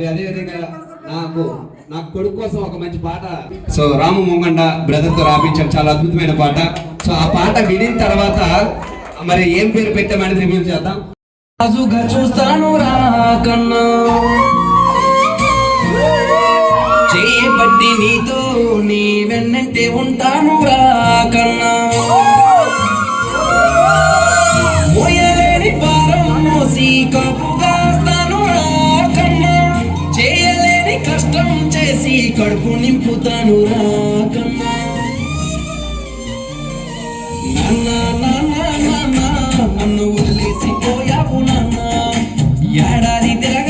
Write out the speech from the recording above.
నాకు నా కొడుకు కోసం ఒక మంచి పాట. సో రాము మొంగండ బ్రదర్తో రాపించాం చాలా అద్భుతమైన పాట. సో ఆ పాట వినిన తర్వాత మరి ఏం పేరు పెట్టామని రివ్యూ చేద్దాం. రాజుగా చూస్తాను చేయబట్టి నీతో నీ వెన్నంటే ఉంటాను రాకన్నా మోయలేని భారం మోసి కాపు స్వర్గం చేసి కడుపు నింపుతాను రాకన్నా నాన్న నాన్న నన్ను వదిలేసిపోయావు నాన్న. ఏడాది తిరగ